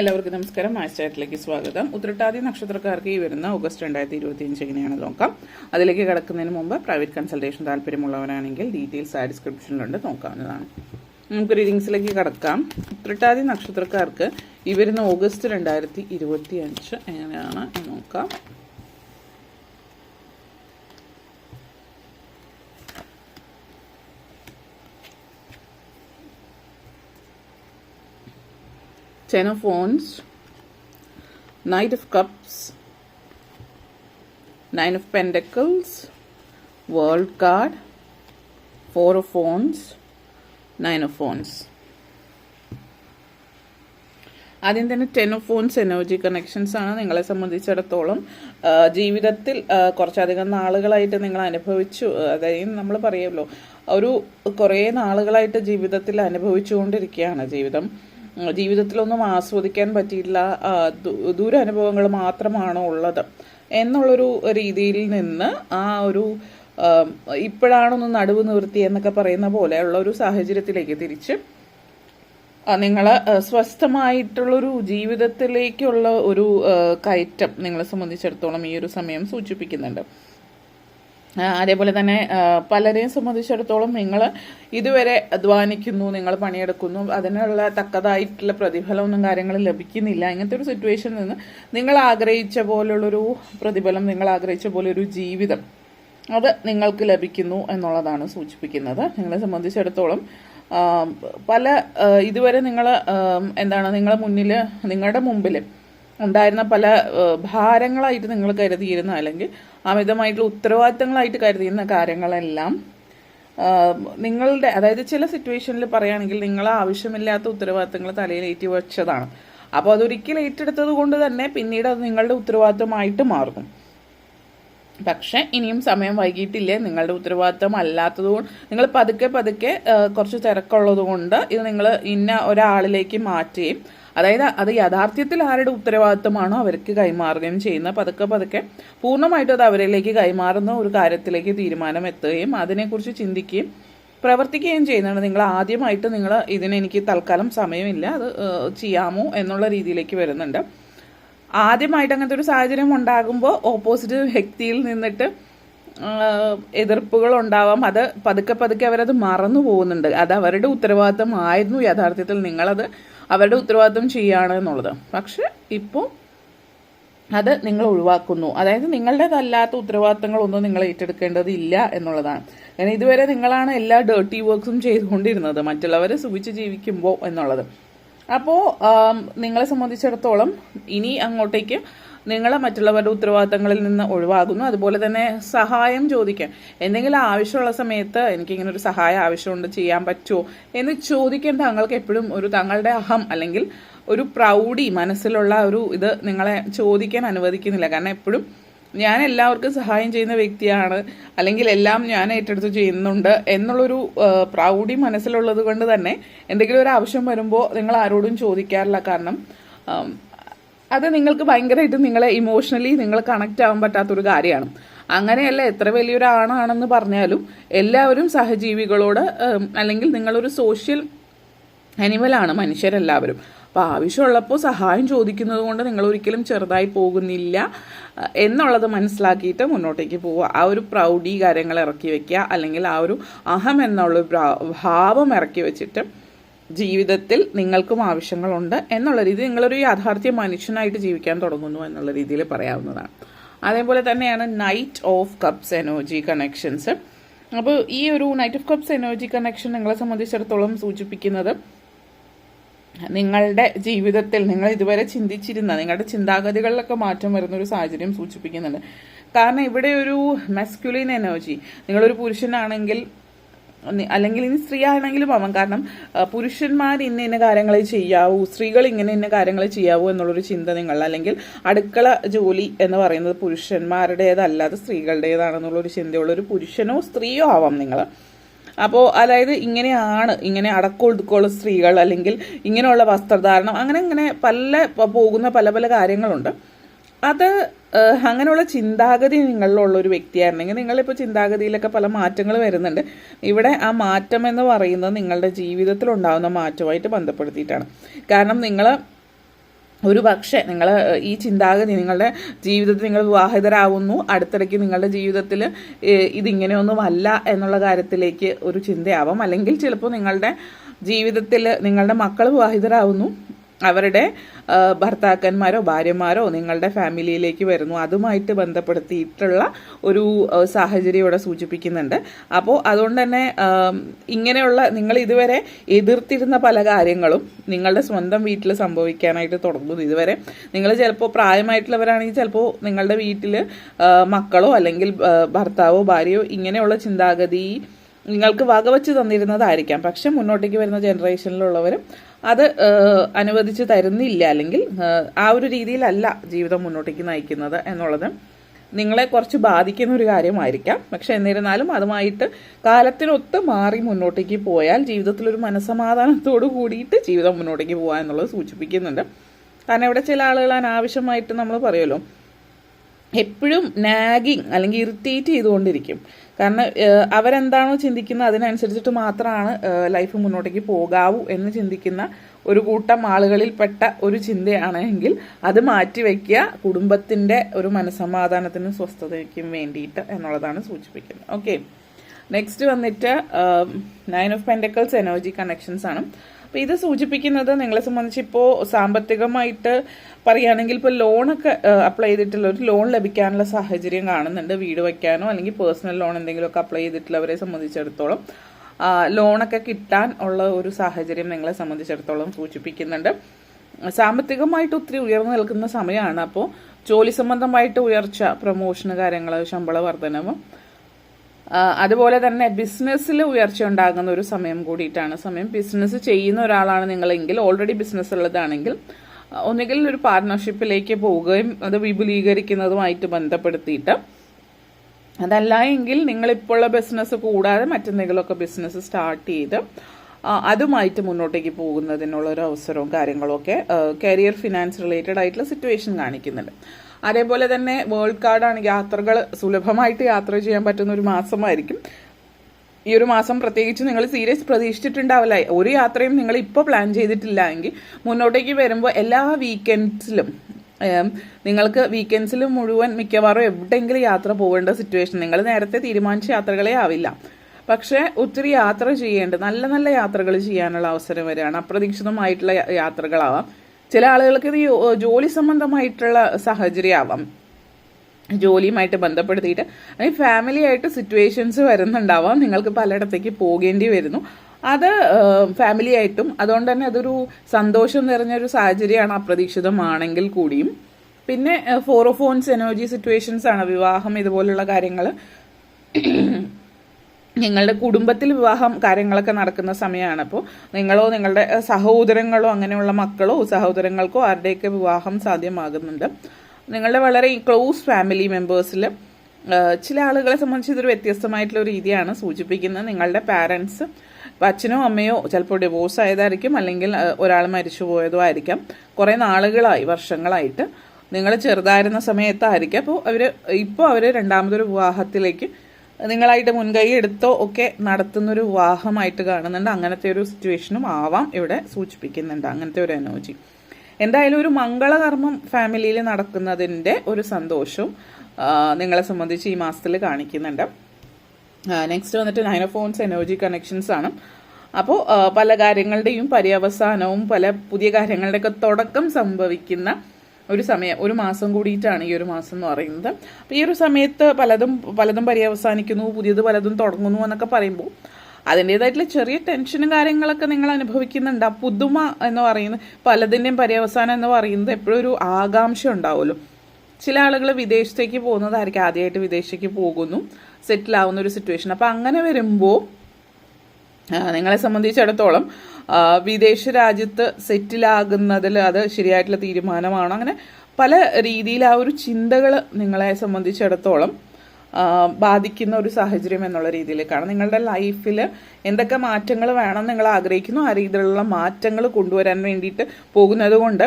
എല്ലാവർക്കും നമസ്കാരം. ആഴ്ചയായിട്ടിലേക്ക് സ്വാഗതം. ഉത്രട്ടാതി നക്ഷത്രക്കാർക്ക് ഈ വരുന്ന ഓഗസ്റ്റ് രണ്ടായിരത്തി ഇരുപത്തി അഞ്ച് എങ്ങനെയാണ് നോക്കാം. അതിലേക്ക് കിടക്കുന്നതിന് മുമ്പ് പ്രൈവറ്റ് കൺസൾട്ടേഷൻ താല്പര്യമുള്ളവരാണെങ്കിൽ ഡീറ്റെയിൽസ് ആ ഡിസ്ക്രിപ്ഷനിലുണ്ട് നോക്കാവുന്നതാണ്. നമുക്ക് റീഡിങ്സിലേക്ക് കടക്കാം. ഉത്രട്ടാതി നക്ഷത്രക്കാർക്ക് ഈ വരുന്ന ഓഗസ്റ്റ് രണ്ടായിരത്തി ഇരുപത്തി അഞ്ച് എങ്ങനെയാണ് നോക്കാം. Ten of Wands, Knight of Cups, Nine of Pentacles, World card, Four of Wands, Nine of Wands. ആദ്യം തന്നെ ടെൻ ഓഫ് ഫോൺസ് എനർജി കണക്ഷൻസ് ആണ് നിങ്ങളെ സംബന്ധിച്ചിടത്തോളം. ജീവിതത്തിൽ കുറച്ചധികം നാളുകളായിട്ട് നിങ്ങൾ അനുഭവിച്ചു. അതായത് നമ്മൾ പറയുമല്ലോ ഒരു കുറേ നാളുകളായിട്ട് ജീവിതത്തിൽ അനുഭവിച്ചുകൊണ്ടിരിക്കുകയാണ് ജീവിതം. ജീവിതത്തിലൊന്നും ആസ്വദിക്കാൻ പറ്റിയില്ല ദുരനുഭവങ്ങൾ മാത്രമാണോ ഉള്ളത് എന്നുള്ളൊരു രീതിയിൽ നിന്ന് ആ ഒരു ഇപ്പോഴാണൊന്ന് നടുവ് നിവൃത്തി എന്നൊക്കെ പറയുന്ന പോലെയുള്ള ഒരു സാഹചര്യത്തിലേക്ക് തിരിച്ച് നിങ്ങൾ സ്വസ്ഥമായിട്ടുള്ളൊരു ജീവിതത്തിലേക്കുള്ള ഒരു കയറ്റം നിങ്ങളെ സംബന്ധിച്ചിടത്തോളം ഈ ഒരു സമയം സൂചിപ്പിക്കുന്നുണ്ട്. അതേപോലെ തന്നെ പലരെയും സംബന്ധിച്ചിടത്തോളം നിങ്ങൾ ഇതുവരെ അധ്വാനിക്കുന്നു നിങ്ങൾ പണിയെടുക്കുന്നു അതിനുള്ള തക്കതായിട്ടുള്ള പ്രതിഫലമൊന്നും കാര്യങ്ങൾ ലഭിക്കുന്നില്ല. ഇങ്ങനത്തെ ഒരു സിറ്റുവേഷനിൽ നിന്ന് നിങ്ങൾ ആഗ്രഹിച്ച പോലുള്ളൊരു പ്രതിഫലം നിങ്ങൾ ആഗ്രഹിച്ച പോലെ ഒരു ജീവിതം അത് നിങ്ങൾക്ക് ലഭിക്കുന്നു എന്നുള്ളതാണ് സൂചിപ്പിക്കുന്നത്. നിങ്ങളെ സംബന്ധിച്ചിടത്തോളം പല ഇതുവരെ നിങ്ങൾ എന്താണ് നിങ്ങളെ മുന്നിൽ നിങ്ങളുടെ മുമ്പിൽ ഉണ്ടായിരുന്ന പല ഭാരങ്ങളായിട്ട് നിങ്ങൾ കരുതിയിരുന്ന അല്ലെങ്കിൽ അമിതമായിട്ടുള്ള ഉത്തരവാദിത്തങ്ങളായിട്ട് കരുതിയിരുന്ന കാര്യങ്ങളെല്ലാം നിങ്ങളുടെ അതായത് ചില സിറ്റുവേഷനിൽ പറയുകയാണെങ്കിൽ നിങ്ങൾ ആവശ്യമില്ലാത്ത ഉത്തരവാദിത്തങ്ങൾ തലയിൽ ഏറ്റി വെച്ചതാണ്. അപ്പോൾ അതൊരിക്കൽ ഏറ്റെടുത്തത് കൊണ്ട് തന്നെ പിന്നീട് അത് നിങ്ങളുടെ ഉത്തരവാദിത്തമായിട്ട് മാറും പക്ഷെ ഇനിയും സമയം വൈകിട്ടില്ലേ നിങ്ങളുടെ ഉത്തരവാദിത്തം അല്ലാത്തതുകൊണ്ട് നിങ്ങൾ പതുക്കെ പതുക്കെ കുറച്ച് തിരക്കുള്ളത് കൊണ്ട് ഇത് നിങ്ങൾ ഇന്ന ഒരാളിലേക്ക് മാറ്റുകയും അതായത് അത് യഥാർത്ഥത്തിൽ ആരുടെ ഉത്തരവാദിത്തമാണോ അവർക്ക് കൈമാറുകയും ചെയ്യുന്നത്. പതുക്കെ പതുക്കെ പൂർണമായിട്ടും അത് അവരിലേക്ക് കൈമാറുന്ന ഒരു കാര്യത്തിലേക്ക് തീരുമാനം എത്തുകയും അതിനെക്കുറിച്ച് ചിന്തിക്കുകയും പ്രവർത്തിക്കുകയും ചെയ്യുന്നതാണ്. നിങ്ങൾ ആദ്യമായിട്ട് നിങ്ങൾ ഇതിനെനിക്ക് തൽക്കാലം സമയമില്ല. അത് ചെയ്യാമോ എന്നുള്ള രീതിയിലേക്ക് വരുന്നുണ്ട്. ആദ്യമായിട്ട് അങ്ങനത്തെ ഒരു സാഹചര്യം ഉണ്ടാകുമ്പോൾ ഓപ്പോസിറ്റ് വ്യക്തിയിൽ നിന്നിട്ട് എതിർപ്പുകൾ ഉണ്ടാവാം. അത് പതുക്കെ പതുക്കെ അവരത് മറന്നു പോകുന്നുണ്ട്. അത് അവരുടെ ഉത്തരവാദിത്തമായിരുന്നു യഥാർത്ഥത്തിൽ നിങ്ങളത് അവരുടെ ഉത്തരവാദിത്വം ചെയ്യുകയാണ് എന്നുള്ളത്. പക്ഷെ ഇപ്പോൾ അത് നിങ്ങൾ ഒഴിവാക്കുന്നു. അതായത് നിങ്ങളുടേതല്ലാത്ത ഉത്തരവാദിത്തങ്ങളൊന്നും നിങ്ങൾ ഏറ്റെടുക്കേണ്ടതില്ല എന്നുള്ളതാണ്. കാരണം ഇതുവരെ നിങ്ങളാണ് എല്ലാ ഡേർട്ടി വർക്ക്സും ചെയ്തുകൊണ്ടിരുന്നത്. മറ്റുള്ളവരെ സുഖിച്ച് ജീവിക്കുമ്പോൾ എന്നുള്ളത്. അപ്പോൾ നിങ്ങളെ സംബന്ധിച്ചിടത്തോളം ഇനി അങ്ങോട്ടേക്ക് നിങ്ങൾ മറ്റുള്ളവരുടെ ഉത്തരവാദിത്തങ്ങളിൽ നിന്ന് ഒഴിവാകുന്നു. അതുപോലെ തന്നെ സഹായം ചോദിക്കാം എന്തെങ്കിലും ആവശ്യമുള്ള സമയത്ത് എനിക്കിങ്ങനെ ഒരു സഹായം ആവശ്യമുണ്ട് ചെയ്യാൻ പറ്റുമോ എന്ന് ചോദിക്കാൻ താങ്കൾക്ക് എപ്പോഴും ഒരു താങ്കളുടെ അഹം അല്ലെങ്കിൽ ഒരു പ്രൗഢി മനസ്സിലുള്ള ഒരു ഇത് നിങ്ങളെ ചോദിക്കാൻ അനുവദിക്കുന്നില്ല. കാരണം എപ്പോഴും ഞാൻ എല്ലാവർക്കും സഹായം ചെയ്യുന്ന വ്യക്തിയാണ്. അല്ലെങ്കിൽ എല്ലാം ഞാൻ ഏറ്റെടുത്ത് ചെയ്യുന്നുണ്ട് എന്നുള്ളൊരു പ്രൗഢി മനസ്സിലുള്ളത് കൊണ്ട് തന്നെ എന്തെങ്കിലും ഒരു ആവശ്യം വരുമ്പോൾ നിങ്ങൾ ആരോടും ചോദിക്കാറില്ല. കാരണം അത് നിങ്ങൾക്ക് ഭയങ്കരമായിട്ട് നിങ്ങളെ ഇമോഷണലി നിങ്ങൾ കണക്റ്റ് ആവാൻ പറ്റാത്തൊരു കാര്യമാണ്. അങ്ങനെയല്ല എത്ര വലിയൊരാണാണെന്ന് പറഞ്ഞാലും എല്ലാവരും സഹജീവികളോട് അല്ലെങ്കിൽ നിങ്ങളൊരു സോഷ്യൽ അനിമലാണ് മനുഷ്യരെല്ലാവരും. അപ്പോൾ ആവശ്യമുള്ളപ്പോൾ സഹായം ചോദിക്കുന്നത് കൊണ്ട് നിങ്ങൾ ഒരിക്കലും ചെറുതായി പോകുന്നില്ല എന്നുള്ളത് മനസ്സിലാക്കിയിട്ട് മുന്നോട്ടേക്ക് പോവുക. ആ ഒരു പ്രൗഢി കാര്യങ്ങൾ ഇറക്കി വെക്കുക അല്ലെങ്കിൽ ആ ഒരു അഹം എന്നുള്ള ഭാവം ഇറക്കി വെച്ചിട്ട് ജീവിതത്തിൽ നിങ്ങൾക്കും ആവശ്യങ്ങളുണ്ട് എന്നുള്ള രീതി നിങ്ങളൊരു യാഥാർത്ഥ്യ മനുഷ്യനായിട്ട് ജീവിക്കാൻ തുടങ്ങുന്നു എന്നുള്ള രീതിയിൽ പറയാവുന്നതാണ്. അതേപോലെ തന്നെയാണ് knight of cups energy connections അപ്പോൾ ഈ ഒരു knight of cups energy connection നിങ്ങളെ സംബന്ധിച്ചിടത്തോളം സൂചിപ്പിക്കുന്നത് നിങ്ങളുടെ ജീവിതത്തിൽ നിങ്ങൾ ഇതുവരെ ചിന്തിച്ചിരുന്ന നിങ്ങളുടെ ചിന്താഗതികളിലൊക്കെ മാറ്റം വരുന്ന ഒരു സാഹചര്യം സൂചിപ്പിക്കുന്നുണ്ട്. കാരണം ഇവിടെ ഒരു മെസ്ക്യുലിൻ എനർജി നിങ്ങളൊരു പുരുഷനാണെങ്കിൽ അല്ലെങ്കിൽ ഇനി സ്ത്രീ ആണെങ്കിലും ആവാം. കാരണം പുരുഷന്മാർ ഇന്ന ഇന്ന കാര്യങ്ങളെ ചെയ്യാവൂ സ്ത്രീകൾ ഇങ്ങനെ ഇന്ന കാര്യങ്ങളെ ചെയ്യാവൂ എന്നുള്ളൊരു ചിന്ത നിങ്ങൾ അല്ലെങ്കിൽ അടുക്കള ജോലി എന്ന് പറയുന്നത് പുരുഷന്മാരുടേതല്ലാതെ സ്ത്രീകളുടേതാണെന്നുള്ളൊരു ചിന്തയുള്ള ഒരു പുരുഷനോ സ്ത്രീയോ ആവാം നിങ്ങൾ. അപ്പോൾ അതായത് ഇങ്ങനെയാണ് ഇങ്ങനെ അടക്കൊടുക്കുള്ള സ്ത്രീകൾ അല്ലെങ്കിൽ ഇങ്ങനെയുള്ള വസ്ത്രധാരണം അങ്ങനെ ഇങ്ങനെ പല പോകുന്ന പല പല കാര്യങ്ങളുണ്ട്. അത് അങ്ങനെയുള്ള ചിന്താഗതി നിങ്ങളിലുള്ള ഒരു വ്യക്തിയായിരുന്നെങ്കിൽ നിങ്ങളിപ്പോൾ ചിന്താഗതിയിലൊക്കെ പല മാറ്റങ്ങൾ വരുന്നുണ്ട്. ഇവിടെ ആ മാറ്റം എന്ന് പറയുന്നത് നിങ്ങളുടെ ജീവിതത്തിൽ ഉണ്ടാകുന്ന മാറ്റമായിട്ട് ബന്ധപ്പെടുത്തിയിട്ടാണ്. കാരണം നിങ്ങൾ ഒരു പക്ഷേ നിങ്ങൾ ഈ ചിന്താഗതി നിങ്ങളുടെ ജീവിതത്തിൽ നിങ്ങൾ വിവാഹിതരാകുന്നു അടുത്തിടയ്ക്ക് നിങ്ങളുടെ ജീവിതത്തിൽ ഇതിങ്ങനെയൊന്നുമല്ല എന്നുള്ള കാര്യത്തിലേക്ക് ഒരു ചിന്തയാവാം. അല്ലെങ്കിൽ ചിലപ്പോൾ നിങ്ങളുടെ ജീവിതത്തിൽ നിങ്ങളുടെ മക്കൾ വിവാഹിതരാകുന്നു അവരുടെ ഭർത്താക്കന്മാരോ ഭാര്യമാരോ നിങ്ങളുടെ ഫാമിലിയിലേക്ക് വരുന്നു. അതുമായിട്ട് ബന്ധപ്പെടുത്തിയിട്ടുള്ള ഒരു സാഹചര്യം ഇവിടെ സൂചിപ്പിക്കുന്നുണ്ട്. അപ്പോൾ അതുകൊണ്ട് തന്നെ ഇങ്ങനെയുള്ള നിങ്ങൾ ഇതുവരെ എതിർത്തിരുന്ന പല കാര്യങ്ങളും നിങ്ങളുടെ സ്വന്തം വീട്ടിൽ സംഭവിക്കാനായിട്ട് തുടങ്ങുന്നു. ഇതുവരെ നിങ്ങൾ ചിലപ്പോൾ പ്രായമായിട്ടുള്ളവരാണെങ്കിൽ ചിലപ്പോൾ നിങ്ങളുടെ വീട്ടിൽ മക്കളോ അല്ലെങ്കിൽ ഭർത്താവോ ഭാര്യയോ ഇങ്ങനെയുള്ള ചിന്താഗതി നിങ്ങൾക്ക് വകവച്ച് തന്നിരുന്നതായിരിക്കാം. പക്ഷെ മുന്നോട്ടേക്ക് വരുന്ന ജനറേഷനിലുള്ളവരും അത് അനുവദിച്ച് തരുന്നില്ല. അല്ലെങ്കിൽ ആ ഒരു രീതിയിലല്ല ജീവിതം മുന്നോട്ടേക്ക് നയിക്കുന്നത് എന്നുള്ളത് നിങ്ങളെ കുറച്ച് ബാധിക്കുന്ന ഒരു കാര്യമായിരിക്കാം. പക്ഷെ എന്നിരുന്നാലും അതുമായിട്ട് കാലത്തിനൊത്ത് മാറി മുന്നോട്ടേക്ക് പോയാൽ ജീവിതത്തിൽ ഒരു മനസമാധാനത്തോട് കൂടിയിട്ട് ജീവിതം മുന്നോട്ടേക്ക് പോകാൻ എന്നുള്ളത് സൂചിപ്പിക്കുന്നുണ്ട്. കാരണം ഇവിടെ ചില ആളുകൾ അനാവശ്യമായിട്ട് നമ്മൾ പറയുമല്ലോ എപ്പോഴും നാഗിങ് അല്ലെങ്കിൽ ഇറിറ്റേറ്റ് ചെയ്തുകൊണ്ടിരിക്കും. കാരണം അവരെന്താണോ ചിന്തിക്കുന്നത് അതിനനുസരിച്ചിട്ട് മാത്രമാണ് ലൈഫ് മുന്നോട്ടേക്ക് പോകാവൂ എന്ന് ചിന്തിക്കുന്ന ഒരു കൂട്ടം ആളുകളിൽപ്പെട്ട ഒരു ചിന്തയാണെങ്കിൽ അത് മാറ്റിവെക്കുക കുടുംബത്തിന്റെ ഒരു മനസമാധാനത്തിനും സ്വസ്ഥതയ്ക്കും വേണ്ടിയിട്ട് എന്നുള്ളതാണ് സൂചിപ്പിക്കുന്നത്. ഓക്കെ നെക്സ്റ്റ് വന്നിട്ട് nine of pentacles energy connections ആണ്. അപ്പോൾ ഇത് സൂചിപ്പിക്കുന്നത് നിങ്ങളെ സംബന്ധിച്ച് ഇപ്പോ സാമ്പത്തികമായിട്ട് പറയുകയാണെങ്കിൽ ഇപ്പോൾ ലോണൊക്കെ അപ്ലൈ ചെയ്തിട്ടുള്ള ഒരു ലോൺ ലഭിക്കാനുള്ള സാഹചര്യം കാണുന്നുണ്ട്. വീട് വയ്ക്കാനോ അല്ലെങ്കിൽ പേഴ്സണൽ ലോൺ എന്തെങ്കിലുമൊക്കെ അപ്ലൈ ചെയ്തിട്ടുള്ളവരെ സംബന്ധിച്ചിടത്തോളം ലോണൊക്കെ കിട്ടാൻ ഉള്ള ഒരു സാഹചര്യം നിങ്ങളെ സംബന്ധിച്ചിടത്തോളം സൂചിപ്പിക്കുന്നുണ്ട്. സാമ്പത്തികമായിട്ട് ഒത്തിരി ഉയർന്നു നിൽക്കുന്ന സമയമാണ്. അപ്പോൾ ജോലി സംബന്ധമായിട്ട് ഉയർച്ച പ്രൊമോഷന് കാര്യങ്ങൾ ശമ്പള വർധനവ് അതുപോലെ തന്നെ ബിസിനസ്സിൽ ഉയർച്ച ഉണ്ടാകുന്ന ഒരു സമയം കൂടിയിട്ടാണ്. സമയം ബിസിനസ് ചെയ്യുന്ന ഒരാളാണ് നിങ്ങളെങ്കിൽ ഓൾറെഡി ബിസിനസ് ഉള്ളതാണെങ്കിൽ ഒന്നുകിൽ ഒരു പാർട്ട്ണർഷിപ്പിലേക്ക് പോവുകയും അത് വിപുലീകരിക്കുന്നതുമായിട്ട് ബന്ധപ്പെടുത്തിയിട്ട്. അതല്ല എങ്കിൽ നിങ്ങളിപ്പോഴുള്ള ബിസിനസ് കൂടാതെ മറ്റെന്തെങ്കിലുമൊക്കെ ബിസിനസ് സ്റ്റാർട്ട് ചെയ്ത് അതുമായിട്ട് മുന്നോട്ടേക്ക് പോകുന്നതിനുള്ള ഒരു അവസരവും കാര്യങ്ങളും ഒക്കെ കരിയർ ഫിനാൻസ് റിലേറ്റഡ് ആയിട്ടുള്ള സിറ്റുവേഷൻ കാണിക്കുന്നുണ്ട്. അതേപോലെ തന്നെ വേൾഡ് കാർഡാണ് യാത്രകൾ സുലഭമായിട്ട് യാത്ര ചെയ്യാൻ പറ്റുന്ന ഒരു മാസമായിരിക്കും. ഈ ഒരു മാസം പ്രത്യേകിച്ച് നിങ്ങൾ സീരിയസ് പ്രതീക്ഷിച്ചിട്ടുണ്ടാവില്ല. ഒരു യാത്രയും നിങ്ങൾ ഇപ്പോൾ പ്ലാൻ ചെയ്തിട്ടില്ല എങ്കിൽ മുന്നോട്ടേക്ക് വരുമ്പോൾ എല്ലാ വീക്കെൻഡ്സിലും നിങ്ങൾക്ക് വീക്കെൻഡ്സിൽ മുഴുവൻ മിക്കവാറും എവിടെയെങ്കിലും യാത്ര പോകേണ്ട സിറ്റുവേഷൻ നിങ്ങൾ നേരത്തെ തീരുമാനിച്ച യാത്രകളെ ആവില്ല. പക്ഷേ ഒത്തിരി യാത്ര ചെയ്യേണ്ട നല്ല നല്ല യാത്രകൾ ചെയ്യാനുള്ള അവസരം വരികയാണ് അപ്രതീക്ഷിതമായിട്ടുള്ള യാത്രകളാവാം. ചില ആളുകൾക്ക് ഇത് ജോലി സംബന്ധമായിട്ടുള്ള സാഹചര്യമാവാം. ജോലിയുമായിട്ട് ബന്ധപ്പെടുത്തിയിട്ട് അല്ലെങ്കിൽ ഫാമിലി ആയിട്ട് സിറ്റുവേഷൻസ് വരുന്നുണ്ടാവാം. നിങ്ങൾക്ക് പലയിടത്തേക്ക് പോകേണ്ടി വരുന്നു. അത് ഫാമിലി ആയിട്ടും അതുകൊണ്ട് തന്നെ അതൊരു സന്തോഷം നിറഞ്ഞൊരു സാഹചര്യമാണ് അപ്രതീക്ഷിതമാണെങ്കിൽ കൂടിയും. പിന്നെ ഫോറോഫോൺസ് എനർജി സിറ്റുവേഷൻസ് ആണ്. വിവാഹം ഇതുപോലുള്ള കാര്യങ്ങൾ നിങ്ങളുടെ കുടുംബത്തിൽ വിവാഹം കാര്യങ്ങളൊക്കെ നടക്കുന്ന സമയമാണ്. അപ്പോൾ നിങ്ങളോ നിങ്ങളുടെ സഹോദരങ്ങളോ അങ്ങനെയുള്ള മക്കളോ സഹോദരങ്ങൾക്കോ ആരുടെയൊക്കെ വിവാഹം സാധ്യമാകുന്നുണ്ട്. നിങ്ങളുടെ വളരെ ക്ലോസ് ഫാമിലി മെമ്പേഴ്സിൽ ചില ആളുകളെ സംബന്ധിച്ച് ഇതൊരു വ്യത്യസ്തമായിട്ടുള്ള രീതിയാണ് സൂചിപ്പിക്കുന്നത്. നിങ്ങളുടെ പാരൻസ് അച്ഛനോ അമ്മയോ ചിലപ്പോൾ ഡിവോഴ്സ് ആയതായിരിക്കും അല്ലെങ്കിൽ ഒരാൾ മരിച്ചു പോയതോ ആയിരിക്കാം. കുറേ നാളുകളായി വർഷങ്ങളായിട്ട് നിങ്ങൾ ചെറുതായിരുന്ന സമയത്തായിരിക്കും. അപ്പോൾ അവർ ഇപ്പോൾ അവർ രണ്ടാമതൊരു വിവാഹത്തിലേക്ക് നിങ്ങളായിട്ട് മുൻകൈ എടുത്തോ ഒക്കെ നടത്തുന്നൊരു വിവാഹമായിട്ട് കാണുന്നുണ്ട്. അങ്ങനത്തെ ഒരു സിറ്റുവേഷനും ആവാം ഇവിടെ സൂചിപ്പിക്കുന്നുണ്ട്. അങ്ങനത്തെ ഒരു എനർജി എന്തായാലും ഒരു മംഗളകർമ്മം ഫാമിലിയിൽ നടക്കുന്നതിന്റെ ഒരു സന്തോഷവും നിങ്ങളെ സംബന്ധിച്ച് ഈ മാസത്തിൽ കാണിക്കുന്നുണ്ട്. നെക്സ്റ്റ് വന്നിട്ട് നയൻ ഓഫ് ഫോൺസ് എനർജി കണക്ഷൻസ് ആണ്. അപ്പോൾ പല കാര്യങ്ങളുടെയും പര്യവസാനവും പല പുതിയ കാര്യങ്ങളുടെയൊക്കെ തുടക്കം സംഭവിക്കുന്ന ഒരു സമയം ഒരു മാസം കൂടിയിട്ടാണ് ഈ ഒരു മാസം എന്ന് പറയുന്നത്. അപ്പോൾ ഈ ഒരു സമയത്ത് പലതും പലതും പര്യവസാനിക്കുന്നു പുതിയത് പലതും തുടങ്ങുന്നു എന്നൊക്കെ പറയുമ്പോൾ അതിന്റെതായിട്ടുള്ള ചെറിയ ടെൻഷനും കാര്യങ്ങളൊക്കെ നിങ്ങൾ അനുഭവിക്കുന്നുണ്ട്. ആ പുതുമ എന്ന് പറയുന്നത് പലതിന്റെയും പര്യവസാനം എന്ന് പറയുന്നത് എപ്പോഴും ഒരു ആകാംക്ഷ ഉണ്ടാവുമല്ലോ. ചില ആളുകൾ വിദേശത്തേക്ക് പോകുന്നതായിരിക്കും ആദ്യമായിട്ട് വിദേശത്തേക്ക് പോകുന്നു സെറ്റിൽ ആവുന്ന ഒരു സിറ്റുവേഷൻ അപ്പം അങ്ങനെ വരുമ്പോൾ നിങ്ങളെ സംബന്ധിച്ചിടത്തോളം വിദേശ രാജ്യത്ത് സെറ്റിലാകുന്നതിൽ അത് ശരിയായിട്ടുള്ള തീരുമാനമാണ്. അങ്ങനെ പല രീതിയിൽ ആ ഒരു ചിന്തകൾ നിങ്ങളെ സംബന്ധിച്ചിടത്തോളം ബാധിക്കുന്ന ഒരു സാഹചര്യം എന്നുള്ള രീതിയിലേക്കാണ്. നിങ്ങളുടെ ലൈഫിൽ എന്തൊക്കെ മാറ്റങ്ങൾ വേണം നിങ്ങൾ ആഗ്രഹിക്കുന്നു ആ രീതിയിലുള്ള മാറ്റങ്ങൾ കൊണ്ടുവരാൻ വേണ്ടിയിട്ട് പോകുന്നത് കൊണ്ട്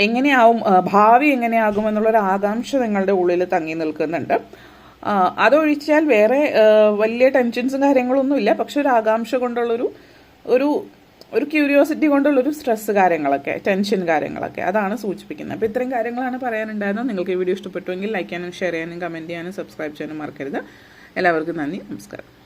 എങ്ങനെയാവും ഭാവി എങ്ങനെയാകും എന്നുള്ളൊരു ആകാംക്ഷ നിങ്ങളുടെ ഉള്ളിൽ തങ്ങി നിൽക്കുന്നുണ്ട്. അതൊഴിച്ചാൽ വേറെ വലിയ ടെൻഷൻസും കാര്യങ്ങളൊന്നുമില്ല. പക്ഷെ ഒരു ആകാംക്ഷ കൊണ്ടുള്ളൊരു ഒരു ഒരു ക്യൂരിയോസിറ്റി കൊണ്ടുള്ളൊരു സ്ട്രെസ് കാര്യങ്ങളൊക്കെ ടെൻഷൻ കാര്യങ്ങളൊക്കെ. അതാണ് സൂചിപ്പിക്കുന്നത്. അപ്പോൾ ഇത്രയും കാര്യങ്ങളാണ് പറയാനുണ്ടായിരുന്നത്. നിങ്ങൾക്ക് ഈ വീഡിയോ ഇഷ്ടപ്പെട്ടുവെങ്കിൽ ലൈക്ക് ചെയ്യാനും ഷെയർ ചെയ്യാനും കമന്റ് ചെയ്യാനും സബ്സ്ക്രൈബ് ചെയ്യാനും മറക്കരുത്. എല്ലാവർക്കും നന്ദി. നമസ്കാരം.